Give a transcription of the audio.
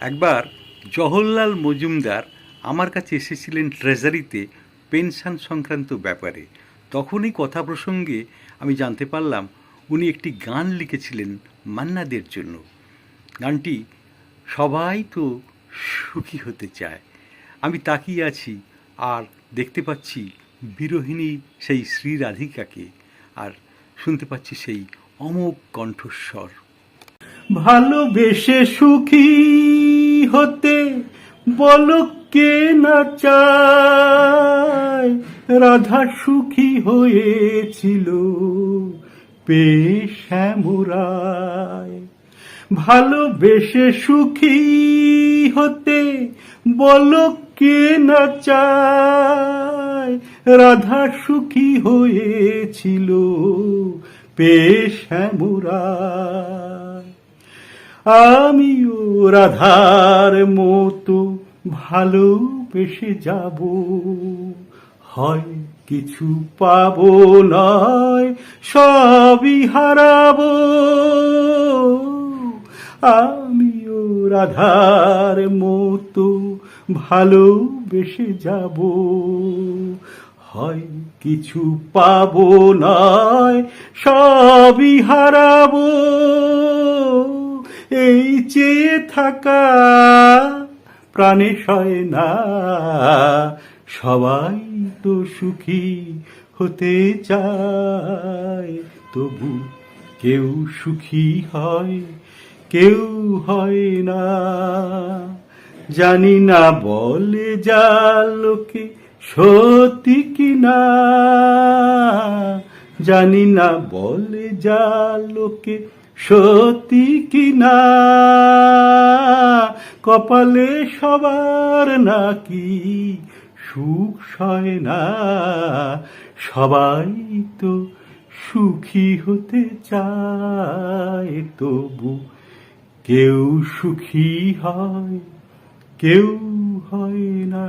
একবার জওহরলাল মজুমদার আমার কাছে এসেছিলেন ট্রেজারিতে পেনশন সংক্রান্ত ব্যাপারে। তখনই কথা প্রসঙ্গে আমি জানতে পারলাম উনি একটি গান লিখেছিলেন মান্নাদের জন্য। গানটি সবাই তো সুখী হতে চায়। আমি তাকিয়ে আছি আর দেখতে পাচ্ছি বিরোহিণী সেই শ্রী রাধিকাকে আর শুনতে পাচ্ছি সেই অমোঘ কণ্ঠস্বর। ভালোবেসে সুখী হতে বলো কে না চায়। রাধা সুখী হয়েছিল পেশামুরায় ভালোবেসে সুখী হতে বলো কে না চায়। রাধা সুখী হয়েছিল পেশামুরায় আমিও রাধার মতো ভালোবেসে যাব। হয় কিছু পাব নয়, সবই হারাবো। আমিও রাধার মতো ভালোবেসে যাব। হয় কিছু পাবো নয়, সবই হারাবো। চেয়ে থাকা প্রাণে সয় না। সবাই তো সুখী হতে চায়, তবু কেউ সুখী হয়, কেউ হয় না। জানি না বলে যা লোকে সত্যি কিনা। জানি না বলে যা লোকে সত্যি কিনা কপালে সবার নাকি সুখ সয় না? সবাই তো সুখী হতে চায়, তবু কেউ সুখী হয়, কেউ হয় না।